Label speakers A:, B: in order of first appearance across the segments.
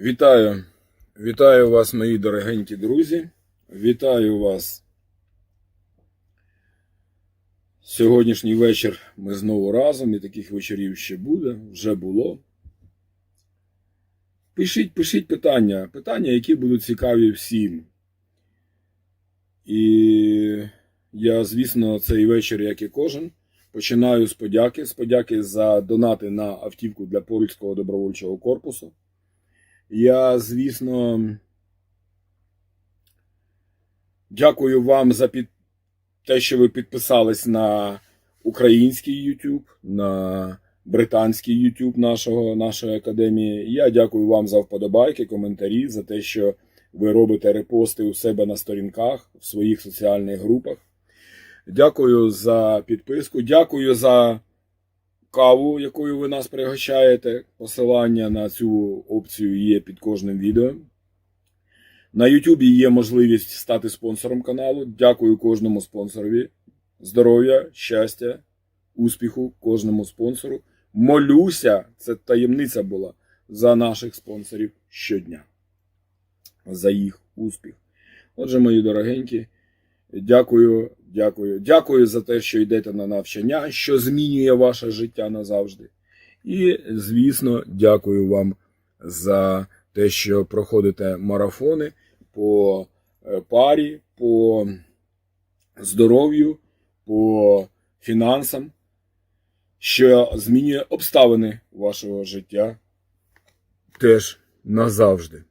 A: Вітаю, вітаю вас, мої дорогенькі друзі. Вітаю вас. Сьогоднішній вечір ми знову разом, і таких вечорів ще буде, вже було. Пишіть, пишіть питання, питання, які будуть цікаві всім. І я, звісно, цей вечір, як і кожен, починаю з подяки. З подяки за донати на автівку для польського добровольчого корпусу. Я, звісно, дякую вам за під... те, що ви підписались на український YouTube, на британський YouTube нашого, нашої академії. Я дякую вам за вподобайки, коментарі, за те, що ви робите репости у себе на сторінках, в своїх соціальних групах. Дякую за підписку, дякую за каву, якою ви нас пригощаєте. Посилання на цю опцію є під кожним відео. На YouTube є можливість стати спонсором каналу. Дякую кожному спонсорові. Здоров'я, щастя, успіху кожному спонсору. Молюся, це таємниця була за наших спонсорів щодня. За їх успіх. Отже, мої дорогенькі, дякую, дякую, дякую за те, що йдете на навчання, що змінює ваше життя назавжди. І, звісно, дякую вам за те, що проходите марафони по е, парі, по здоров'ю, по фінансам, що змінює обставини вашого життя теж назавжди.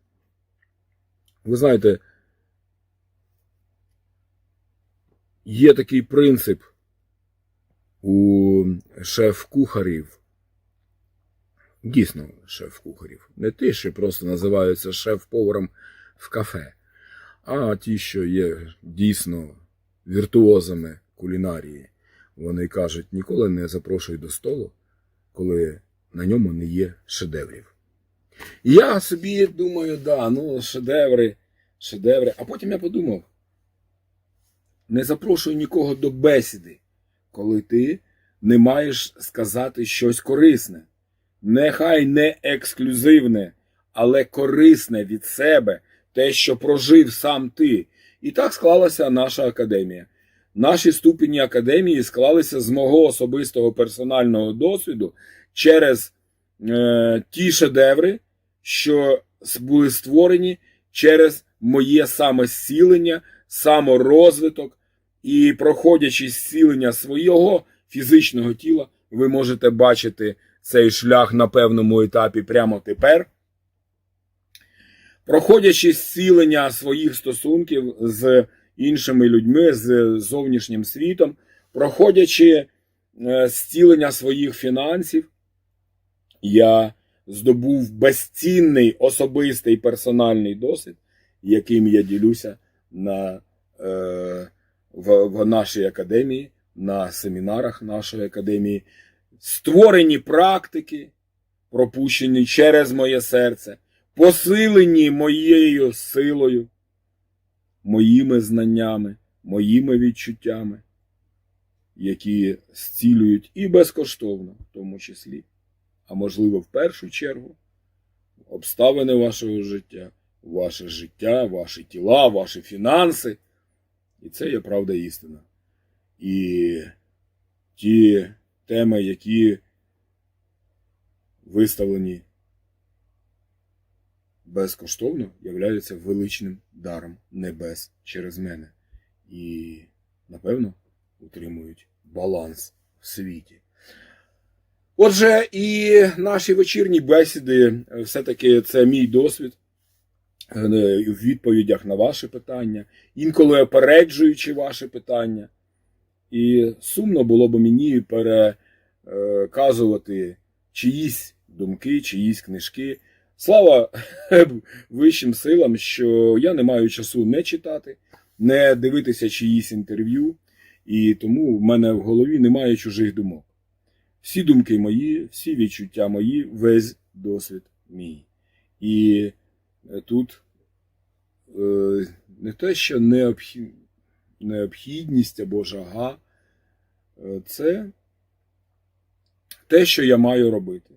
A: Ви знаєте, є такий принцип у шеф-кухарів. Дійсно, шеф-кухарів. Не ті, що просто називаються шеф-поваром в кафе, а ті, що є дійсно віртуозами кулінарії. Вони кажуть, ніколи не запрошуй до столу, коли на ньому не є шедеврів. Я собі думаю, да, ну, шедеври, шедеври. А потім я подумав: не запрошуй нікого до бесіди, коли ти не маєш сказати щось корисне. Нехай не ексклюзивне, але корисне від себе, те, що прожив сам ти. І так склалася наша академія. Наші ступені академії склалися з мого особистого персонального досвіду через е, ті шедеври, що були створені через моє самосілення, саморозвиток. І проходячи зцілення свого фізичного тіла, ви можете бачити цей шлях на певному етапі прямо тепер. Проходячи зцілення своїх стосунків з іншими людьми, з зовнішнім світом, проходячи е, зцілення своїх фінансів, я здобув безцінний особистий персональний досвід, яким я ділюся на, е, в, в нашій академії, на семінарах нашої академії. Створені практики, пропущені через моє серце, посилені моєю силою, моїми знаннями, моїми відчуттями, які зцілюють і безкоштовно, в тому числі, а можливо, в першу чергу, обставини вашого життя, ваше життя, ваші тіла, ваші фінанси. І це є правда істина. І ті теми, які виставлені безкоштовно, являються величним даром небес через мене. І, напевно, утримують баланс в світі. Отже, і наші вечірні бесіди, все-таки це мій досвід в відповідях на ваші питання, інколи опереджуючи ваші питання. І сумно було б мені переказувати чиїсь думки, чиїсь книжки. Слава вищим силам, що я не маю часу не читати, не дивитися чиїсь інтерв'ю, і тому в мене в голові немає чужих думок. Всі думки мої, всі відчуття мої, весь досвід мій. І тут е, не те, що необхідність або жага це те, що я маю робити.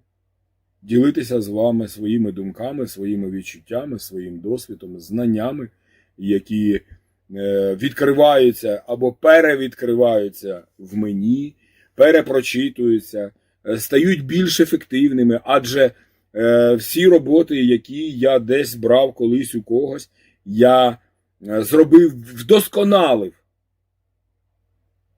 A: ділитися з вами своїми думками, своїми відчуттями, своїм досвідом, знаннями, які е, відкриваються або перевідкриваються в мені, перепрочитуються, е, стають більш ефективними, адже е, всі роботи, які я десь брав колись у когось, я е, зробив, вдосконалив.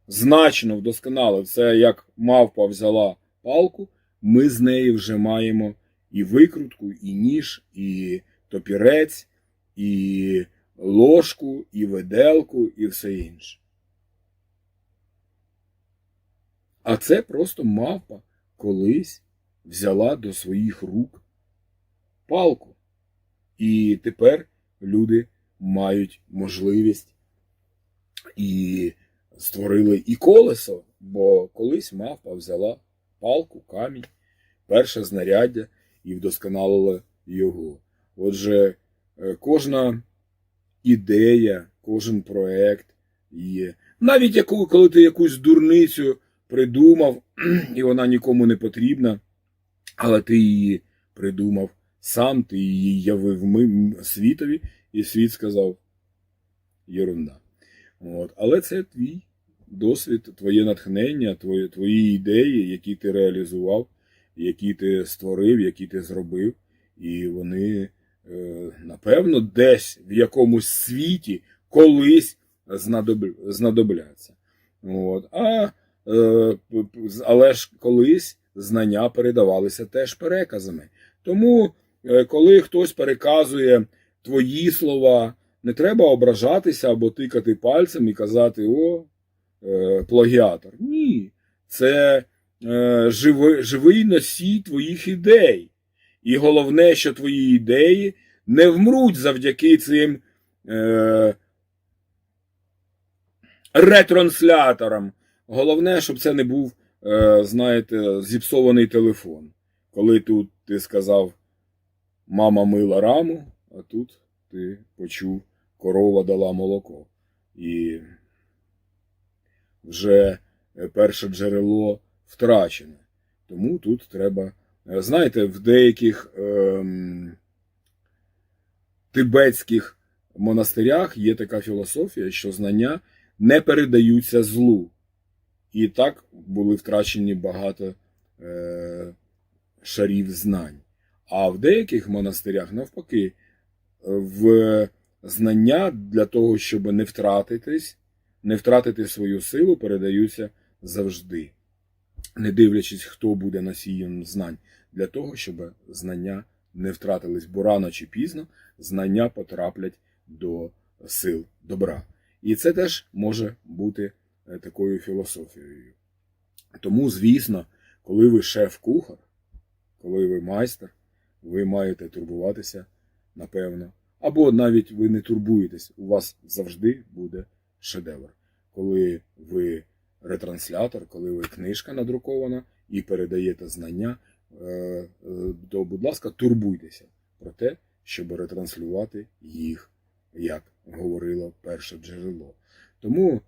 A: Значно вдосконалив. Це як мавпа взяла палку, ми з неї вже маємо і викрутку, і ніж, і топірець, і ложку, і виделку, і все інше. А це просто мавпа колись взяла до своїх рук палку. І тепер люди мають можливість і створили і колесо, бо колись мавпа взяла палку, камінь, перше знаряддя і вдосконалила його. Отже, е, кожна ідея, кожен проект є. Навіть коли ти якусь дурницю придумав, і вона нікому не потрібна, але ти її придумав сам, ти її явив світові, і світ сказав єрунда. От. Але це твій досвід, твоє натхнення, твої, твої ідеї, які ти реалізував, які ти створив, які ти зробив. І вони, е, напевно, десь в якомусь світі колись знадоб- знадобляться. От. А, е, але ж колись знання передавалися теж переказами. Тому, е, коли хтось переказує твої слова, не треба ображатися або тикати пальцем і казати: о, е, плагіатор. Ні. Це е, живий, живий носій твоїх ідей. І головне, що твої ідеї не вмруть завдяки цим е, ретрансляторам. Головне, щоб це не був, знаєте, зіпсований телефон. Коли тут ти сказав мама мила раму, а тут ти почув корова дала молоко. І вже е, перше джерело втрачене. Тому тут треба. е, Знаєте, в деяких ем, тибетських монастирях є така філософія, що знання не передаються злу. І так були втрачені багато е, шарів знань. А в деяких монастирях, навпаки, в знання для того, щоб не втратитись, не втратити свою силу, передаються завжди, не дивлячись, хто буде носієм знань, для того, щоб знання не втратились, бо рано чи пізно знання потраплять до сил добра. І це теж може бути е, такою філософією. Тому, звісно, коли ви шеф-кухар, коли ви майстер, ви маєте турбуватися, напевно, або навіть ви не турбуєтесь, у вас завжди буде шедевр. Коли ви ретранслятор, коли ви книжка надрукована і передаєте знання, е, е, то, будь ласка, турбуйтеся про те, щоб ретранслювати їх, як говорило перше джерело. Тому е,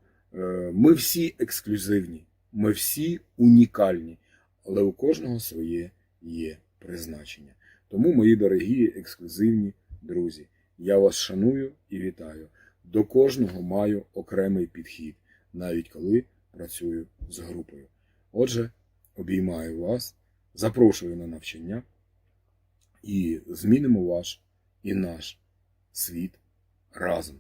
A: ми всі ексклюзивні, ми всі унікальні, але у кожного своє є призначення. Тому, мої дорогі ексклюзивні друзі, я вас шаную і вітаю. До кожного маю окремий підхід, навіть коли працюю з групою. Отже, обіймаю вас, запрошую на навчання і змінимо ваш і наш світ разом.